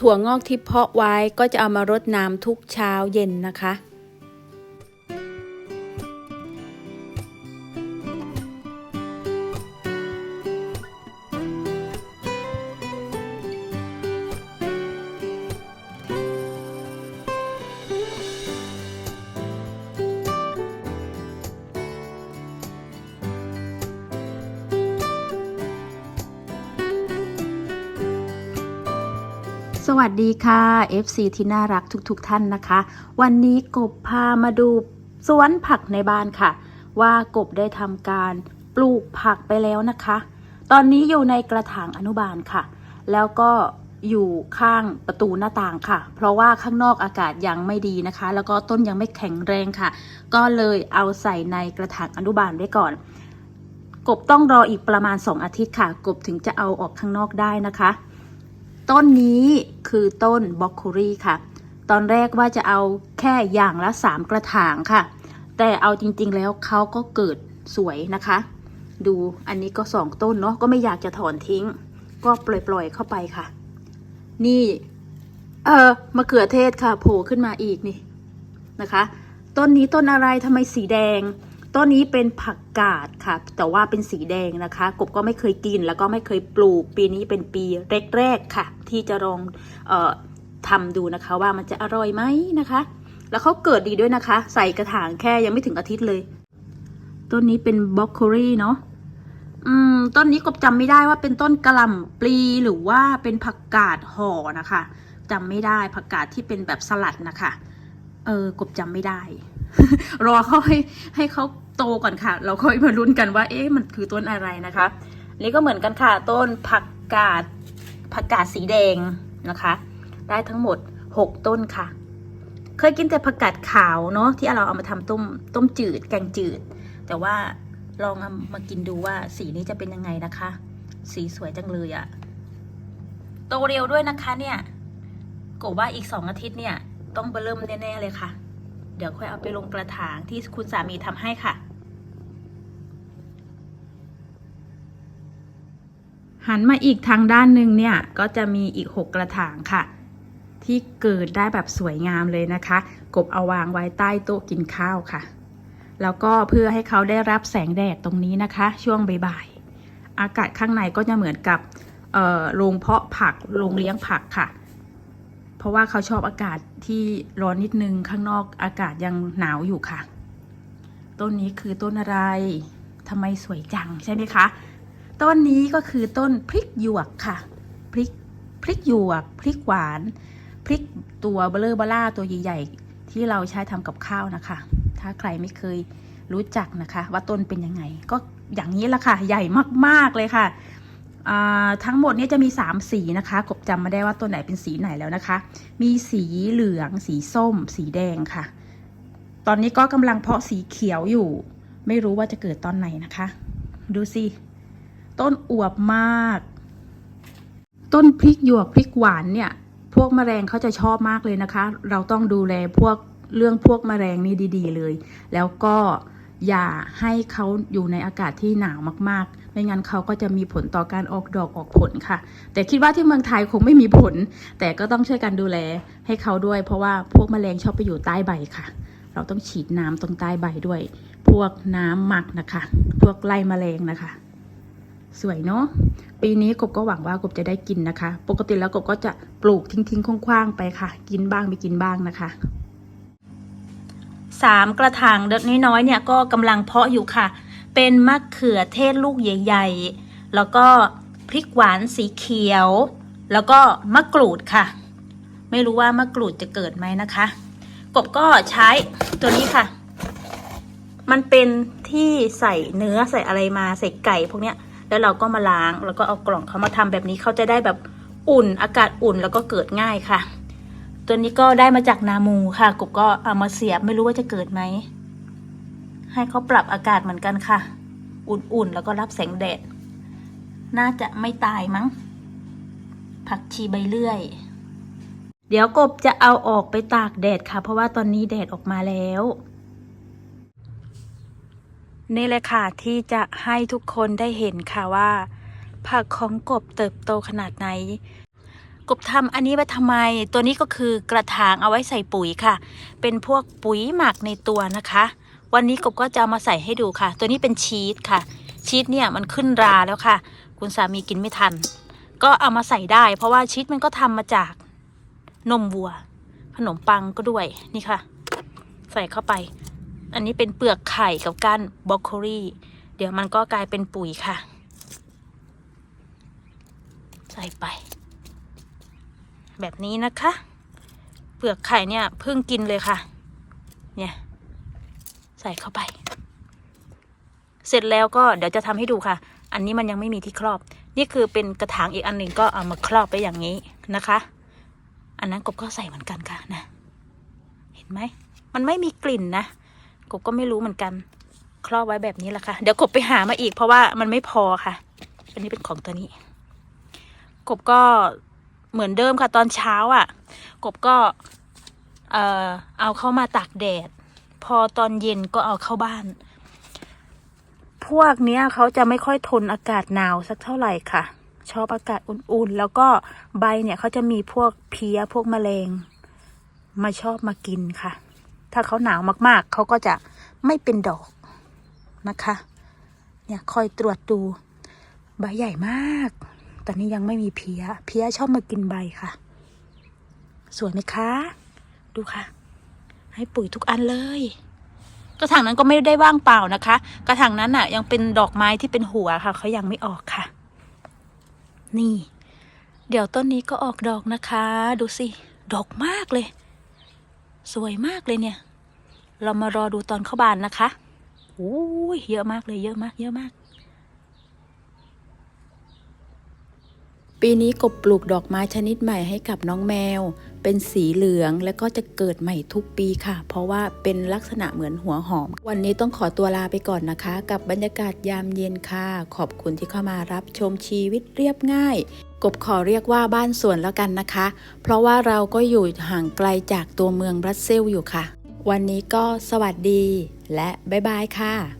ถั่วงอกที่เพาะไว้ก็จะเอามารดน้ำทุกเช้าเย็นนะคะ วัสดีค่ะ FC ที่น่ารักทุกๆทท่านนะคะ วันนี้กบพามาดูสวนผักในบ้านค่ะ ว่ากบได้ทำการปลูกผักไปแล้วนะคะ ตอนนี้อยู่ในกระถางอนุบาลค่ะ แล้วก็อยู่ข้างประตูหน้าต่างค่ะ เพราะว่าข้างนอกอากาศยังไม่ดีนะคะ แล้วก็ต้นยังไม่แข็งแรงค่ะ ก็เลยเอาใส่ในกระถางอนุบาลไว้ก่อน กบต้องรออีกประมาณ 2 อาทิตย์ค่ะ กบถึงจะเอาออกข้างนอกได้นะคะ ต้นนี้คือต้นบล็อกโคลี่ค่ะ ตอนแรกว่าจะเอาแค่อย่างละ 3 กระถางค่ะ แต่เอาจริงๆแล้วเขาก็เกิดสวยนะคะ ดูอันนี้ก็สองต้นเนาะก็ไม่อยากจะถอนทิ้ง ก็ปล่อยๆเข้าไปค่ะ นี่ เออมะเขือเทศค่ะโผล่ขึ้นมาอีกนี่นะคะ ต้นนี้ต้นอะไรทำไมสีแดง ต้นนี้เป็นผักกาดค่ะ แต่ว่าเป็นสีแดงนะคะ กบก็ไม่เคยกินแล้วก็ไม่เคยปลูก ปีนี้เป็นปีแรกๆค่ะ ที่จะลองออทำดูนะคะว่ามันจะอร่อยไหมนะคะ แล้วเขาเกิดดีด้วยนะคะ ใส่กระถางแค่ยังไม่ถึงอาทิตย์เลย ต้นนี้เป็นบล็อกโคลี่เนาะอืมต้นนี้กบจำไม่ได้ว่าเป็นต้นกระหล่ำปลีหรือว่าเป็นผักกาดห่อนะคะจำไม่ได้ผักกาดที่เป็นแบบสลัดนะคะ เออกบจำไม่ได้ รอเขาให้ให้เขาโตก่อนค่ะ เราค่อยมาลุ้นกันว่า เอ๊ะมันคือต้นอะไรนะคะนี่ก็เหมือนกันค่ะ ต้นผักกาดผักกาดสีแดงนะคะ ได้ทั้งหมด 6 ต้นค่ะ เคยกินแต่ผักกาดขาวเนาะที่เราเอามาทำต้มต้มจืดแกงจืด แต่ว่าลองเอามากินดูว่าสีนี้จะเป็นยังไงนะคะ สีสวยจังเลยอะโตเร็วด้วยนะคะเนี่ยกว่าอีกสองอาทิตย์เนี่ย ต้องเบอร์เริ่มแน่ๆเลยค่ะ เดี๋ยวค่อยเอาไปลงกระถางที่คุณสามีทำให้ค่ะ หันมาอีกทางด้านหนึ่งเนี่ย ก็จะมีอีก 6 กระถางค่ะ ที่เกิดได้แบบสวยงามเลยนะคะ กบเอาวางไว้ใต้โต๊ะกินข้าวค่ะ แล้วก็เพื่อให้เขาได้รับแสงแดดตรงนี้นะคะ ช่วงบ่ายๆอากาศข้างในก็จะเหมือนกับโรงเพาะผักโรงเลี้ยงผักค่ะ เพราะว่าเขาชอบอากาศที่ร้อนนิดนึงข้างนอกอากาศยังหนาวอยู่ค่ะ ต้นนี้คือต้นอะไรทำไมสวยจังใช่ไหมคะ ต้นนี้ก็คือต้นพริกหยวกค่ะ พริกพริกหยวก พริกหวาน พริกตัวเบลเลอเบล่าตัวใหญ่ๆที่เราใช้ทำกับข้าวนะคะ ถ้าใครไม่เคยรู้จักนะคะ ว่าต้นเป็นยังไง ก็อย่างนี้ละค่ะ ใหญ่มากๆเลยค่ะ ทั้งหมดนี้จะมี 3 สีนะคะ กบจำไม่ได้ว่าตัวไหนเป็นสีไหนแล้วนะคะ มีสีเหลือง สีส้ม สีแดงค่ะ ตอนนี้ก็กำลังเพาะสีเขียวอยู่ ไม่รู้ว่าจะเกิดตอนไหนนะคะ ดูสิ ต้นอวบมาก ต้นพริกหยวกพริกหวานเนี่ย พวกมแมลงเขาจะชอบมากเลยนะคะ เราต้องดูแลพวกเรื่องพวกมแมลงนี่ดี ๆ เลย แล้วก็ อย่าให้เขาอยู่ในอากาศที่หนาวมาก ๆ ไม่งั้นเขาก็จะมีผลต่อการออกดอกออกผลค่ะ แต่คิดว่าที่เมืองไทยคงไม่มีผล แต่ก็ต้องช่วยกันดูแลให้เขาด้วย เพราะว่าพวกแมลงชอบไปอยู่ใต้ใบค่ะ เราต้องฉีดน้ำตรงใต้ใบด้วย พวกน้ำหมักนะคะ พวกไล่แมลงนะคะ สวยเนาะ ปีนี้กบก็หวังว่ากบจะได้กินนะคะ ปกติแล้วกบก็จะปลูกทิ้งๆคว้างๆไปค่ะ กินบ้างไม่กินบ้างนะคะ สามกระถางเด็กน้อยๆเนี่ยก็กำลังเพาะอยู่ค่ะ เป็นมะเขือเทศลูกใหญ่ ๆ แล้วก็พริกหวานสีเขียว แล้วก็มะกรูดค่ะ ไม่รู้ว่ามะกรูดจะเกิดไหมนะคะ กบก็ใช้ตัวนี้ค่ะ มันเป็นที่ใส่เนื้อใส่อะไรมาใส่ไก่พวกเนี้ย แล้วเราก็มาล้างแล้วก็เอากล่องเขามาทำแบบนี้เขาจะได้แบบอุ่นอากาศอุ่นแล้วก็เกิดง่ายค่ะ ตัวนี้ก็ได้มาจากนามูค่ะ กบก็เอามาเสียบไม่รู้ว่าจะเกิดไหม ให้เขาปรับอากาศเหมือนกันค่ะ อุ่นๆ แล้วก็รับแสงแดด น่าจะไม่ตายมั้ง ผักชีใบเลื่อย เดี๋ยวกบจะเอาออกไปตากแดดค่ะ เพราะว่าตอนนี้แดดออกมาแล้วนี่แหละค่ะที่จะให้ทุกคนได้เห็นค่ะว่า ผักของกบเติบโตขนาดไหน กบทำอันนี้ไว้ทำไม ตัวนี้ก็คือกระถางเอาไว้ใส่ปุ๋ยค่ะ เป็นพวกปุ๋ยหมักในตัวนะคะ วันนี้กบก็จะามาใส่ให้ดูค่ะ ตัวนี้เป็นชีสค่ะ ชีสเนี่ยมันขึ้นราแล้วค่ะ คุณสามีกินไม่ทัน ก็เอามาใส่ได้ เพราะว่าชีสมันก็ทำมาจากนมวัว ขนมปังก็ด้วยนี่ค่ะ ใส่เข้าไป อันนี้เป็นเปลือกไข่กับก้านบรอกโคลีเดี๋ยวมันก็กลายเป็นปุ๋ยค่ะ ใส่ไป แบบนี้นะคะ เปลือกไข่เนี่ยเพิ่งกินเลยค่ะ เนี่ยใส่เข้าไป เสร็จแล้วก็เดี๋ยวจะทำให้ดูค่ะ อันนี้มันยังไม่มีที่ครอบ นี่คือเป็นกระถางอีกอันหนึ่งก็เอามาครอบไปอย่างนี้นะคะ อันนั้นกบก็ใส่เหมือนกันค่ะนะ เห็นไหม มันไม่มีกลิ่นนะ กบก็ไม่รู้เหมือนกัน ครอบไว้แบบนี้แหละค่ะ เดี๋ยวกบไปหามาอีกเพราะว่ามันไม่พอค่ะ อันนี้เป็นของตัวนี้ กบก็ เหมือนเดิมค่ะตอนเช้าอะ่ะ กบก็เอ่อเอาเข้ามาตากแดด พอตอนเย็นก็เอาเข้าบ้าน พวกเนี้ยเขาจะไม่ค่อยทนอากาศหนาวสักเท่าไหร่ค่ะ ชอบอากาศอุ่นๆ แล้วก็ใบเนี่ยเขาจะมีพวกเพี้ยพวกแมลง มาชอบมากินค่ะ ถ้าเขาหนาวมากๆ เขาก็จะไม่เป็นดอกนะคะ เนี่ยคอยตรวจดู ใบใหญ่มาก ตอนนี้ยังไม่มีเพี้ย เพี้ยชอบมากินใบค่ะ สวยไหมคะ ดูค่ะ ให้ปุ๋ยทุกอันเลย กระถางนั้นก็ไม่ได้ว่างเปล่านะคะ กระถางนั้นอะ ยังเป็นดอกไม้ที่เป็นหัวค่ะเขายังไม่ออกค่ะ นี่ เดี๋ยวต้นนี้ก็ออกดอกนะคะ ดูสิ ดอกมากเลย สวยมากเลยเนี่ย เรามารอดูตอนเข้าบานนะคะโอ้ยเยอะมากเลยเยอะมาก เยอะมาก ปีนี้กบปลูกดอกไม้ชนิดใหม่ให้กับน้องแมว เป็นสีเหลืองและก็จะเกิดใหม่ทุกปีค่ะ เพราะว่าเป็นลักษณะเหมือนหัวหอม วันนี้ต้องขอตัวลาไปก่อนนะคะ กับบรรยากาศยามเย็นค่ะ ขอบคุณที่เข้ามารับชมชีวิตเรียบง่าย กบขอเรียกว่าบ้านสวนแล้วกันนะคะ เพราะว่าเราก็อยู่ห่างไกลจากตัวเมืองบรัสเซลอยู่ค่ะ วันนี้ก็สวัสดี และบ๊ายบายค่ะ